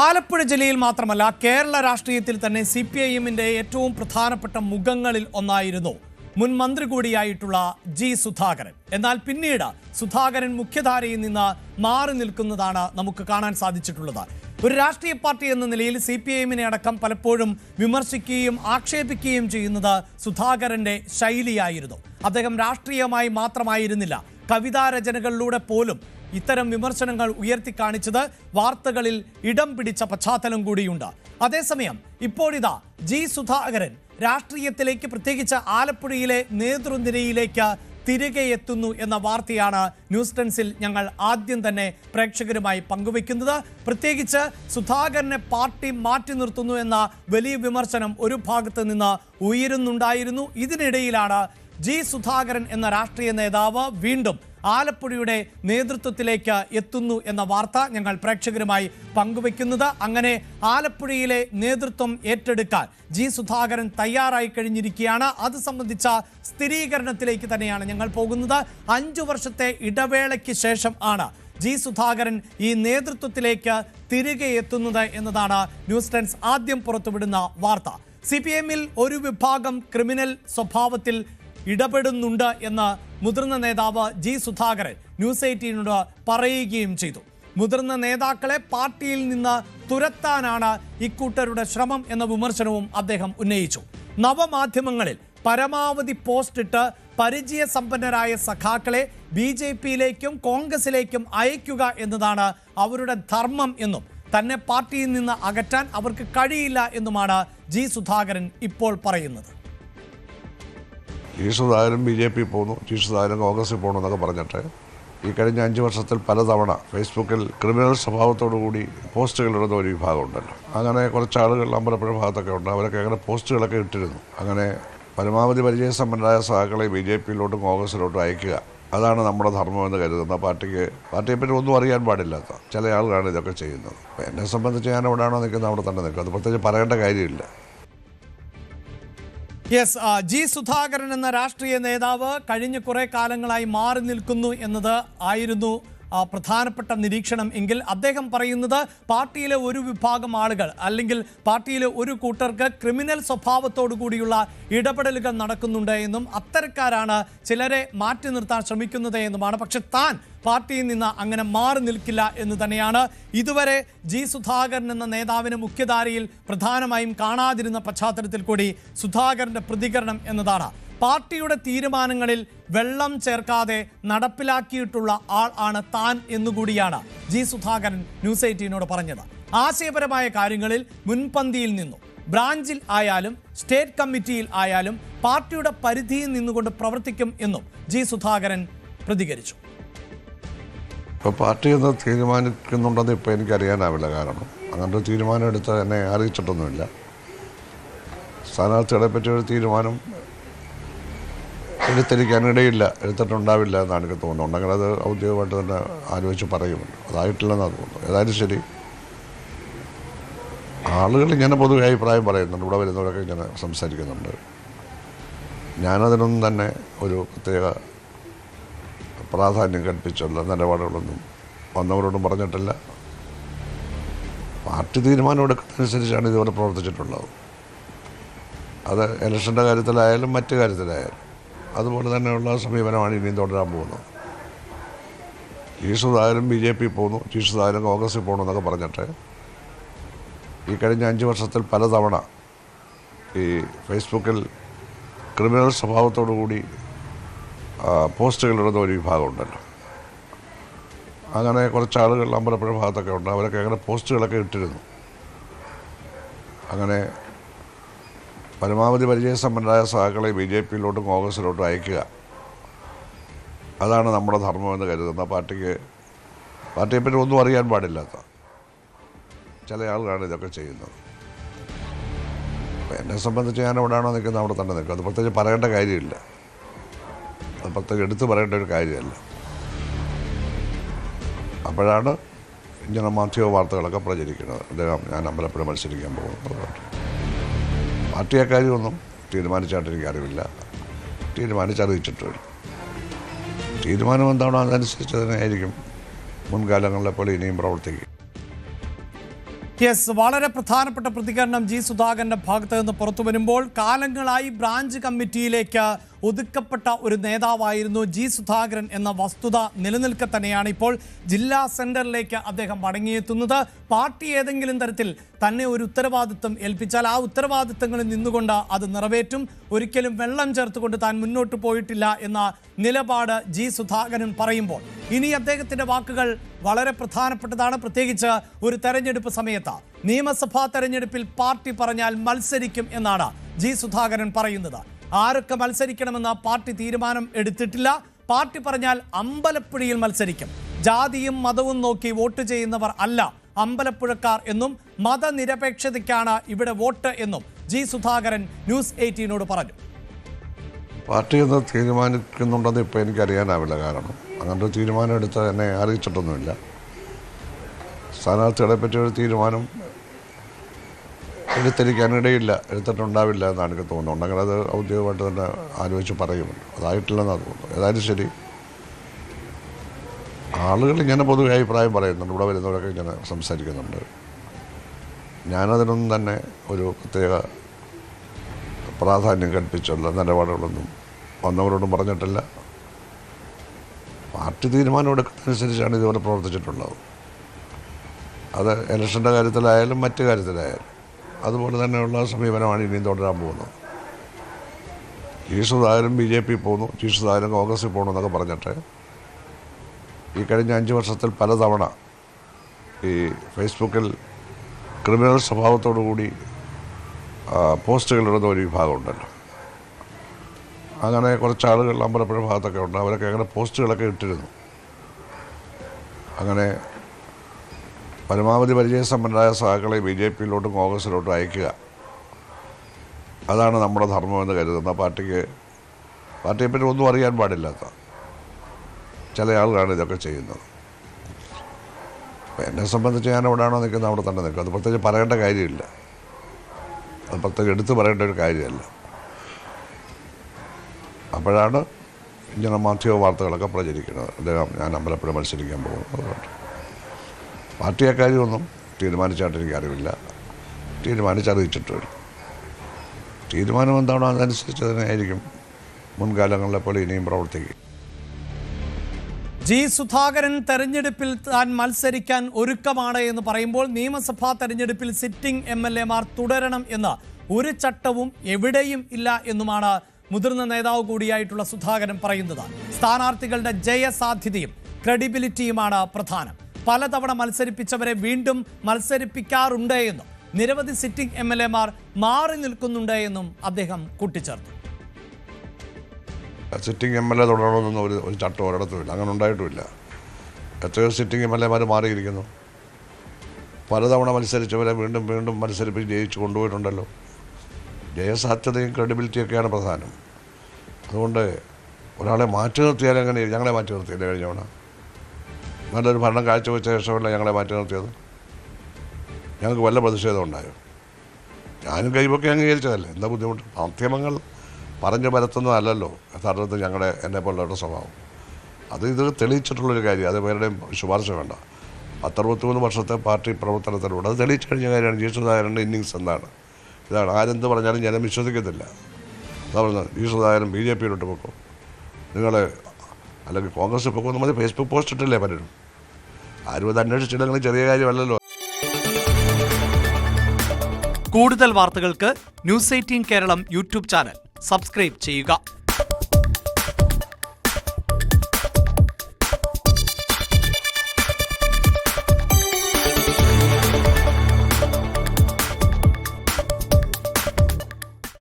ആലപ്പുഴ ജില്ലയിൽ മാത്രമല്ല കേരള രാഷ്ട്രീയത്തിൽ തന്നെ സി പി ഐ എമ്മിന്റെ ഏറ്റവും പ്രധാനപ്പെട്ട മുഖങ്ങളിൽ ഒന്നായിരുന്നു മുൻ മന്ത്രി കൂടിയായിട്ടുള്ള ജി സുധാകരൻ. എന്നാൽ പിന്നീട് സുധാകരൻ മുഖ്യധാരയിൽ നിന്ന് മാറി നിൽക്കുന്നതാണ് നമുക്ക് കാണാൻ സാധിച്ചിട്ടുള്ളത്. ഒരു രാഷ്ട്രീയ പാർട്ടി എന്ന നിലയിൽ സി പി ഐ എമ്മിനെ അടക്കം പലപ്പോഴും വിമർശിക്കുകയും ആക്ഷേപിക്കുകയും ചെയ്യുന്നത് സുധാകരന്റെ ശൈലിയായിരുന്നു. അദ്ദേഹം രാഷ്ട്രീയമായി മാത്രമായിരുന്നില്ല. കവിതാ രചനകളിലൂടെ പോലും ഇത്തരം വിമർശനങ്ങൾ ഉയർത്തിക്കാണിച്ചത് വാർത്തകളിൽ ഇടം പിടിച്ച പശ്ചാത്തലം കൂടിയുണ്ട്. അതേസമയം ഇപ്പോഴിതാ ജി സുധാകരൻ രാഷ്ട്രീയത്തിലേക്ക് പ്രത്യേകിച്ച് ആലപ്പുഴയിലെ നേതൃനിരയിലേക്ക് തിരികെ എത്തുന്നു എന്ന വാർത്തയാണ് ന്യൂസ് ടെൻസിൽ ഞങ്ങൾ ആദ്യം തന്നെ പ്രേക്ഷകരുമായി പങ്കുവെക്കുന്നത് പ്രത്യേകിച്ച് സുധാകരനെ പാർട്ടി മാറ്റി നിർത്തുന്നു എന്ന വലിയ വിമർശനം ഒരു ഭാഗത്ത് നിന്ന് ഉയരുന്നുണ്ടായിരുന്നു. ഇതിനിടയിലാണ് ജി സുധാകരൻ എന്ന രാഷ്ട്രീയ നേതാവ് വീണ്ടും ആലപ്പുഴയുടെ നേതൃത്വത്തിലേക്ക് എത്തുന്നു എന്ന വാർത്ത ഞങ്ങൾ പ്രേക്ഷകരുമായി പങ്കുവയ്ക്കുന്നത്. അങ്ങനെ ആലപ്പുഴയിലെ നേതൃത്വം ഏറ്റെടുക്കാൻ ജി സുധാകരൻ തയ്യാറായി കഴിഞ്ഞിരിക്കുകയാണ്. അത് സംബന്ധിച്ച സ്ഥിരീകരണത്തിലേക്ക് തന്നെയാണ് ഞങ്ങൾ പോകുന്നത്. അഞ്ചു വർഷത്തെ ഇടവേളയ്ക്ക് ശേഷം ആണ് ജി സുധാകരൻ ഈ നേതൃത്വത്തിലേക്ക് തിരികെ എത്തുന്നത് എന്നതാണ് ന്യൂസ് ടെൻസ് ആദ്യം പുറത്തുവിടുന്ന വാർത്ത. സി പി എമ്മിൽ ഒരു വിഭാഗം ക്രിമിനൽ സ്വഭാവത്തിൽ ഇടപെടുന്നുണ്ട് എന്ന് മുതിർന്ന നേതാവ് ജി സുധാകരൻ ന്യൂസ് എയ്റ്റീനോട് പറയുകയും ചെയ്തു. മുതിർന്ന നേതാക്കളെ പാർട്ടിയിൽ നിന്ന് തുരത്താനാണ് ഇക്കൂട്ടരുടെ ശ്രമം എന്ന വിമർശനവും അദ്ദേഹം ഉന്നയിച്ചു. നവമാധ്യമങ്ങളിൽ പരമാവധി പോസ്റ്റ് ഇട്ട് പരിചയസമ്പന്നരായ സഖാക്കളെ ബി ജെ പിയിലേക്കും കോൺഗ്രസിലേക്കും അയക്കുക എന്നതാണ് അവരുടെ ധർമ്മം എന്നും തന്നെ പാർട്ടിയിൽ നിന്ന് അകറ്റാൻ അവർക്ക് കഴിയില്ല എന്നുമാണ് ജി സുധാകരൻ ഇപ്പോൾ പറയുന്നത്. സുധാകരൻ ബി ജെ പി പോകുന്നു സുധാകരൻ കോൺഗ്രസിൽ പോകണം എന്നൊക്കെ പറഞ്ഞിട്ട് ഈ കഴിഞ്ഞ അഞ്ച് വർഷത്തിൽ പലതവണ ഫേസ്ബുക്കിൽ ക്രിമിനൽ സ്വഭാവത്തോടു കൂടി പോസ്റ്റുകൾ ഇടുന്ന ഒരു വിഭാഗമുണ്ടല്ലോ. അങ്ങനെ കുറച്ച് ആളുകൾ അമ്പലപ്പുഴ ഭാഗത്തൊക്കെ ഉണ്ട് അവരൊക്കെ അങ്ങനെ പോസ്റ്റുകളൊക്കെ ഇട്ടിരുന്നു. അങ്ങനെ പരമാവധി പരിചയസമ്പന്നരായ സഹാക്കളെ ബി ജെ പിയിലോട്ടും കോൺഗ്രസിലോട്ടും അയക്കുക അതാണ് നമ്മുടെ ധർമ്മമെന്ന് കരുതുന്ന പാർട്ടിക്ക് പാർട്ടിയെപ്പറ്റി ഒന്നും അറിയാൻ പാടില്ലാത്ത ചില ആളുകളാണ് ഇതൊക്കെ ചെയ്യുന്നത്. എന്നെ സംബന്ധിച്ച് ഞാൻ എവിടെയാണോ നിൽക്കുന്നത് അവിടെ തന്നെ നിൽക്കും അത് പ്രത്യേകിച്ച് പറയേണ്ട കാര്യമില്ല. യെസ് ജി സുധാകരൻ എന്ന രാഷ്ട്രീയ നേതാവ് കഴിഞ്ഞ കുറെ കാലങ്ങളായി മാറി നിൽക്കുന്നു എന്നത് ആയിരുന്നു പ്രധാനപ്പെട്ട നിരീക്ഷണം എങ്കിൽ അദ്ദേഹം പറയുന്നത് പാർട്ടിയിലെ ഒരു വിഭാഗം ആളുകൾ അല്ലെങ്കിൽ പാർട്ടിയിലെ ഒരു കൂട്ടർക്ക് ക്രിമിനൽ സ്വഭാവത്തോടു കൂടിയുള്ള ഇടപെടലുകൾ നടക്കുന്നുണ്ട് എന്നും അത്തരക്കാരാണ് ചിലരെ മാറ്റി നിർത്താൻ ശ്രമിക്കുന്നത് എന്നുമാണ്. പക്ഷെ താൻ പാർട്ടിയിൽ നിന്ന് അങ്ങനെ മാറി നിൽക്കില്ല എന്ന് തന്നെയാണ് ഇതുവരെ ജി സുധാകരൻ എന്ന നേതാവിന് മുഖ്യധാരയിൽ പ്രധാനമായും കാണാതിരുന്ന പശ്ചാത്തലത്തിൽ കൂടി സുധാകരന്റെ പ്രതികരണം എന്നതാണ്. പാർട്ടിയുടെ തീരുമാനങ്ങളിൽ വെള്ളം ചേർക്കാതെ നടപ്പിലാക്കിയിട്ടുള്ള ആൾ ആണ് താൻ എന്നുകൂടിയാണ് ജി സുധാകരൻ ന്യൂസ് എയ്റ്റീനോട് പറഞ്ഞത്. ആശയപരമായ കാര്യങ്ങളിൽ മുൻപന്തിയിൽ നിന്നു. ബ്രാഞ്ചിൽ ആയാലും സ്റ്റേറ്റ് കമ്മിറ്റിയിൽ ആയാലും പാർട്ടിയുടെ പരിധിയിൽ നിന്നുകൊണ്ട് പ്രവർത്തിക്കും എന്നും ജി സുധാകരൻ പ്രതികരിച്ചു. ഇപ്പോൾ പാർട്ടി എന്ന് തീരുമാനിക്കുന്നുണ്ടെന്ന് ഇപ്പോൾ എനിക്കറിയാനാവില്ല കാരണം. അങ്ങനത്തെ തീരുമാനം എടുത്ത് എന്നെ അറിയിച്ചിട്ടൊന്നുമില്ല. സ്ഥാനാർത്ഥികളെ പറ്റിയൊരു തീരുമാനം എടുത്തിരിക്കാനിടയില്ല എടുത്തിട്ടുണ്ടാവില്ല എന്നാണ് എനിക്ക് തോന്നുന്നത്. ഉണ്ടെങ്കിൽ അത് ഔദ്യോഗികമായിട്ട് തന്നെ ആലോചിച്ച് പറയുമല്ലോ അതായിട്ടില്ലെന്നാണ് തോന്നുന്നത്. ഏതായാലും ശരി. ആളുകൾ ഇങ്ങനെ പൊതുവെ അഭിപ്രായം പറയുന്നുണ്ട്. ഇവിടെ വരുന്നവരൊക്കെ ഇങ്ങനെ സംസാരിക്കുന്നുണ്ട്. ഞാനതിനൊന്നും തന്നെ ഒരു പ്രത്യേക പ്രാധാന്യം കൽപ്പിച്ചുള്ള നിലപാടുകളൊന്നും വന്നവരോടും പറഞ്ഞിട്ടില്ല. പാർട്ടി തീരുമാനം എടുക്കുന്നതനുസരിച്ചാണ് ഇതുപോലെ പ്രവർത്തിച്ചിട്ടുള്ളത്. അത് ഇലക്ഷന്റെ കാര്യത്തിലായാലും മറ്റു കാര്യത്തിലായാലും. അതുപോലെ തന്നെയുള്ള സമീപനമാണ് ഇനിയും തുടരാൻ പോകുന്നത്. ഈ സുധാകരൻ ബി ജെ പി പോകുന്നു സുധാകരൻ കോൺഗ്രസിൽ പോകണം എന്നൊക്കെ പറഞ്ഞിട്ട് ഈ കഴിഞ്ഞ അഞ്ച് വർഷത്തിൽ പലതവണ ഈ ഫേസ്ബുക്കിൽ ക്രിമിനൽ സ്വഭാവത്തോടു കൂടി ഇടുന്ന ഒരു വിഭാഗമുണ്ടല്ലോ. അങ്ങനെ കുറച്ച് ആളുകൾ അമ്പലപ്പുഴ ഭാഗത്തൊക്കെ ഉണ്ട് അവരൊക്കെ അങ്ങനെ പോസ്റ്റുകളൊക്കെ ഇട്ടിരുന്നു. അങ്ങനെ പരമാവധി പരിചയസമ്പന്നരായ സഹാക്കളെ ബി ജെ പിയിലോട്ടും കോൺഗ്രസിലോട്ടും അയക്കുക. അതാണ് നമ്മുടെ ധർമ്മമെന്ന് കരുതുന്ന പാർട്ടിക്ക് പാർട്ടിയെപ്പറ്റി ഒന്നും അറിയാൻ പാടില്ലാത്ത ചില ആളുകളാണ് ഇതൊക്കെ ചെയ്യുന്നത്. എന്നെ സംബന്ധിച്ച് ഞാൻ എവിടെയാണോ നിൽക്കുന്നത് അവിടെ തന്നെ നിൽക്കും. അത് പ്രത്യേകിച്ച് പറയേണ്ട കാര്യമില്ല. അത് പ്രത്യേകം എടുത്തു പറയേണ്ട ഒരു കാര്യമല്ല. അപ്പോഴാണ് ഇങ്ങനെ മാധ്യമ വാർത്തകളൊക്കെ പ്രചരിക്കുന്നത്. അദ്ദേഹം ഞാൻ അമ്പലപ്പുഴ മത്സരിക്കാൻ പോകുന്നു പാർട്ടി അക്കാര്യമൊന്നും തീരുമാനിച്ചായിട്ട് എനിക്ക് അറിവില്ല തീരുമാനിച്ചറിയിച്ചിട്ടുമില്ല തീരുമാനം എന്താണോ അതനുസരിച്ച് തന്നെയായിരിക്കും മുൻകാലങ്ങളിലെ പോലെ ഇനിയും പ്രവർത്തിക്കും. യെസ് വളരെ പ്രധാനപ്പെട്ട പ്രതികരണം ജി സുധാകരന്റെ ഭാഗത്ത് നിന്ന് പുറത്തു വരുമ്പോൾ കാലങ്ങളായി ബ്രാഞ്ച് കമ്മിറ്റിയിലേക്ക് ഒതുക്കപ്പെട്ട ഒരു നേതാവായിരുന്നു ജി സുധാകരൻ എന്ന വസ്തുത നിലനിൽക്കെ തന്നെയാണ് ഇപ്പോൾ ജില്ലാ സെന്ററിലേക്ക് അദ്ദേഹം മടങ്ങിയെത്തുന്നത്. പാർട്ടി ഏതെങ്കിലും തരത്തിൽ തന്നെ ഒരു ഉത്തരവാദിത്വം ഏൽപ്പിച്ചാൽ ആ ഉത്തരവാദിത്തങ്ങളിൽ നിന്നുകൊണ്ട് അത് നിറവേറ്റും. ഒരിക്കലും വെള്ളം ചേർത്തുകൊണ്ട് താൻ മുന്നോട്ട് പോയിട്ടില്ല എന്ന നിലപാട് ജി സുധാകരൻ പറയുമ്പോൾ. ഇനി അദ്ദേഹത്തിന്റെ വാക്കുകൾ വളരെ പ്രധാനപ്പെട്ടതാണ്. പ്രത്യേകിച്ച് ഒരു തെരഞ്ഞെടുപ്പ് സമയത്ത് നിയമസഭാ തെരഞ്ഞെടുപ്പിൽ പാർട്ടി പറഞ്ഞാൽ മത്സരിക്കും എന്നാണ് ജി സുധാകരൻ പറയുന്നത്. ആരൊക്കെ മത്സരിക്കണമെന്ന് പാർട്ടി തീരുമാനം എടുത്തിട്ടില്ല. പാർട്ടി പറഞ്ഞാൽ അമ്പലപ്പുഴയിൽ മത്സരിക്കും. ജാതിയും മതവും നോക്കി വോട്ട് ചെയ്യുന്നവർ അല്ല അമ്പലപ്പുഴക്കാർ എന്നും മതനിരപേക്ഷതയ്ക്കാണ് ഇവിടെ വോട്ട് എന്നും ജി സുധാകരൻ ന്യൂസ് എയ്റ്റീനോട് പറഞ്ഞു. പാർട്ടി എന്ന് തീരുമാനിക്കുന്നുണ്ടെന്ന് ഇപ്പോൾ എനിക്കറിയാനാവില്ല കാരണം. അങ്ങനത്തെ തീരുമാനം എടുത്ത് എന്നെ അറിയിച്ചിട്ടൊന്നുമില്ല. സ്ഥാനാർത്ഥികളെ പറ്റി ഒരു തീരുമാനം എടുത്തിരിക്കാനിടയില്ല എടുത്തിട്ടുണ്ടാവില്ല എന്നാണ് എനിക്ക് തോന്നുന്നത്. ഉണ്ടെങ്കിൽ അത് ഔദ്യോഗികമായിട്ട് തന്നെ ആലോചിച്ച് പറയുമല്ലോ അതായിട്ടില്ലെന്നാണ് തോന്നുന്നത്. ഏതായാലും ശരി. ആളുകൾ ഇങ്ങനെ പൊതുവെ അഭിപ്രായം പറയുന്നുണ്ട്. ഇവിടെ വരുന്നവരൊക്കെ ഇങ്ങനെ സംസാരിക്കുന്നുണ്ട്. ഞാനതിനൊന്നും തന്നെ ഒരു പ്രത്യേക പ്രാധാന്യം കൽപ്പിച്ചുള്ള നിലപാടുകളൊന്നും വന്നവരോടും പറഞ്ഞിട്ടില്ല. പാർട്ടി തീരുമാനം എടുക്കുന്നതനുസരിച്ചാണ് ഇതുപോലെ പ്രവർത്തിച്ചിട്ടുള്ളത്. അത് ഇലക്ഷന്റെ കാര്യത്തിലായാലും മറ്റു കാര്യത്തിലായാലും. അതുപോലെ തന്നെയുള്ള സമീപനമാണ് ഇനിയും തുടരാൻ പോകുന്നത്. ഈ സുധാകരൻ ബി ജെ പി പോകുന്നു ജി സുധാകരൻ കോൺഗ്രസിൽ പോകണം എന്നൊക്കെ പറഞ്ഞിട്ട് ഈ കഴിഞ്ഞ അഞ്ച് വർഷത്തിൽ പലതവണ ഈ ഫേസ്ബുക്കിൽ ക്രിമിനൽ സ്വഭാവത്തോടു കൂടി പോസ്റ്റുകളിടുന്ന ഒരു വിഭാഗമുണ്ടല്ലോ. അങ്ങനെ കുറച്ച് ആളുകൾ അമ്പലപ്പുഴ ഭാഗത്തൊക്കെ ഉണ്ട് അവരൊക്കെ അങ്ങനെ പോസ്റ്റുകളൊക്കെ ഇട്ടിരുന്നു. അങ്ങനെ പരമാവധി പരിചയസമ്പന്നരായ സഹാക്കളെ ബി ജെ പിയിലോട്ടും കോൺഗ്രസിലോട്ടും അയക്കുക. അതാണ് നമ്മുടെ ധർമ്മമെന്ന് കരുതുന്ന പാർട്ടിക്ക് പാർട്ടിയെപ്പറ്റി ഒന്നും അറിയാൻ പാടില്ലാത്ത ചില ആളുകളാണ് ഇതൊക്കെ ചെയ്യുന്നത്. എന്നെ സംബന്ധിച്ച് ഞാൻ എവിടെയാണോ നിൽക്കുന്നത് അവിടെ തന്നെ നിൽക്കും. അത് പ്രത്യേകിച്ച് പറയേണ്ട കാര്യമില്ല. അത് പ്രത്യേകം എടുത്തു പറയേണ്ട ഒരു കാര്യമല്ല. അപ്പോഴാണ് ഇങ്ങനെ മാധ്യമ വാർത്തകളൊക്കെ പ്രചരിക്കുന്നത്. അദ്ദേഹം ഞാൻ അമ്പലപ്പുഴ മത്സരിക്കാൻ പോകുന്നു അതുകൊണ്ട് പാർട്ടി അക്കാര്യമൊന്നും തീരുമാനിച്ചായിട്ട് എനിക്ക് അറിവില്ല തീരുമാനിച്ചറിയിച്ചിട്ടുണ്ട് തീരുമാനം എന്താണോ അതനുസരിച്ച് തന്നെയായിരിക്കും മുൻകാലങ്ങളിലെ പോലെ ഇനിയും പ്രവർത്തിക്കും ജി സുധാകരൻ തെരഞ്ഞെടുപ്പിൽ താൻ മത്സരിക്കാൻ ഒരുക്കമാണ് എന്ന് പറയുമ്പോൾ നിയമസഭാ തെരഞ്ഞെടുപ്പിൽ സിറ്റിംഗ് എം എൽ എമാർ തുടരണം എന്ന് ഒരു ചട്ടവും എവിടെയും ഇല്ല എന്നുമാണ് മുതിർന്ന നേതാവ് കൂടിയായിട്ടുള്ള സുധാകരൻ പറയുന്നത്. സ്ഥാനാർത്ഥികളുടെ ജയസാധ്യതയും ക്രെഡിബിലിറ്റിയുമാണ് പ്രധാനം. പലതവണ മത്സരിപ്പിച്ചവരെ വീണ്ടും മത്സരിപ്പിക്കാറുണ്ട് എന്നും നിരവധി സിറ്റിംഗ് എം എൽ എമാർ മാറി നിൽക്കുന്നുണ്ട് എന്നും അദ്ദേഹം കൂട്ടിച്ചേർത്തു. സിറ്റിംഗ് എം എൽ എ തുടരണമെന്നൊന്നും ഒരു ചട്ടം ഒരിടത്തുമില്ല. അങ്ങനെ ഉണ്ടായിട്ടുമില്ല. എത്രയോ സിറ്റിംഗ് എം എൽ എമാർ മാറിയിരിക്കുന്നു. പലതവണ മത്സരിച്ചവരെ വീണ്ടും വീണ്ടും മത്സരിപ്പിച്ച് ജയിച്ചു കൊണ്ടുപോയിട്ടുണ്ടല്ലോ. ജയസാധ്യതയും ക്രെഡിബിലിറ്റിയൊക്കെയാണ് പ്രധാനം. അതുകൊണ്ട് ഒരാളെ മാറ്റി നിർത്തിയാൽ അങ്ങനെ ഞങ്ങളെ മാറ്റി നിർത്തിയില്ല കഴിഞ്ഞ നല്ലൊരു ഭരണം കാഴ്ചവെച്ച ശേഷമല്ല ഞങ്ങളെ മാറ്റി നിർത്തിയത്? ഞങ്ങൾക്ക് വല്ല പ്രതിഷേധം ഉണ്ടായോ? ഞാനും കൈവൊക്കെ അംഗീകരിച്ചതല്ലേ? എന്താ ബുദ്ധിമുട്ട്? മാധ്യമങ്ങൾ പറഞ്ഞു പരത്തുന്നതല്ലല്ലോ യഥാർത്ഥത്തിൽ ഞങ്ങളുടെ എന്നെ പോലുള്ളവരുടെ സ്വഭാവം. അത് ഇത് തെളിയിച്ചിട്ടുള്ളൊരു കാര്യം. അത് പേരുടെയും ശുപാർശ വേണ്ട. പത്തറുപത്തിമൂന്ന് വർഷത്തെ പാർട്ടി പ്രവർത്തനത്തിലൂടെ അത് തെളിയിച്ചു കഴിഞ്ഞ കാര്യമാണ്. ജി സുധാകരന്റെ ഇന്നിങ്സ് എന്താണ് ഇതാണ്. ആരെന്ത് പറഞ്ഞാലും ജനം വിശ്വസിക്കത്തില്ല. അതാ പറഞ്ഞത്. ജി സുധാകരൻ ബി ജെ പിയിലോട്ട് പൊക്കും. നിങ്ങൾ അല്ലെങ്കിൽ കോൺഗ്രസ് പൊക്കുമെന്ന് മതി ഫേസ്ബുക്ക് പോസ്റ്റ് ഇട്ടില്ലേ പലരും? ആരും അത് അന്വേഷിച്ചിടങ്ങൾ ചെറിയ കാര്യമല്ലല്ലോ. കൂടുതൽ വാർത്തകൾക്ക് news eighteen Keralam YouTube channel. Subscribe ചെയ്യുക.